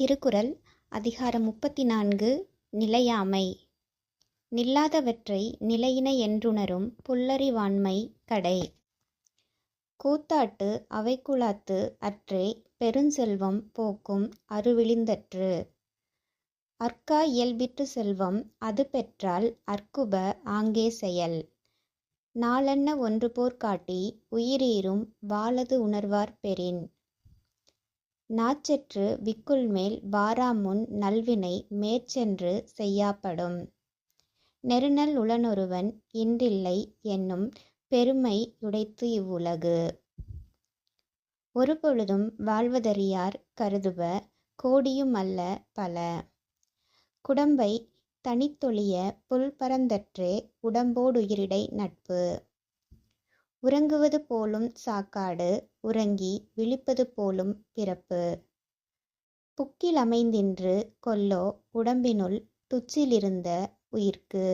திருக்குறள் அதிகாரம் முப்பத்தி நான்கு நிலையாமை. நில்லாதவற்றை நிலையின என்றுணரும் புல்லறிவாண்மை கடை. கூத்தாட்டு அவைக்குழாத்து அற்றே பெருஞ்செல்வம் போக்கும் அருவிழிந்தற்று. அற்கா இயல்பிற்று செல்வம் அது பெற்றால் அற்குப ஆங்கே செயல். நாளென்ன ஒன்று காட்டி உயிரீரும் வாழது உணர்வார் பெறின். நாச்சற்று விக்குள்மேல் வாராமுன் நல்வினை மேற்சென்று செய்யாப்படும். நெருநல் உளனொருவன் இன்றில்லை என்னும் பெருமை உடைத்து இவ்வுலகு. ஒருபொழுதும் வாழ்வதறியார் கருதுப கோடியுமல்ல பல. குடம்பை தனித்தொழிய புல்பரந்தற்றே உடம்போடுயிரிடை நட்பு. உறங்குவது போலும் சாக்காடு உறங்கி விழிப்பது போலும் பிறப்பு. புக்கிலமைந்தின்று கொல்லோ உடம்பினுள் துச்சிலிருந்த உயிர்க்கு.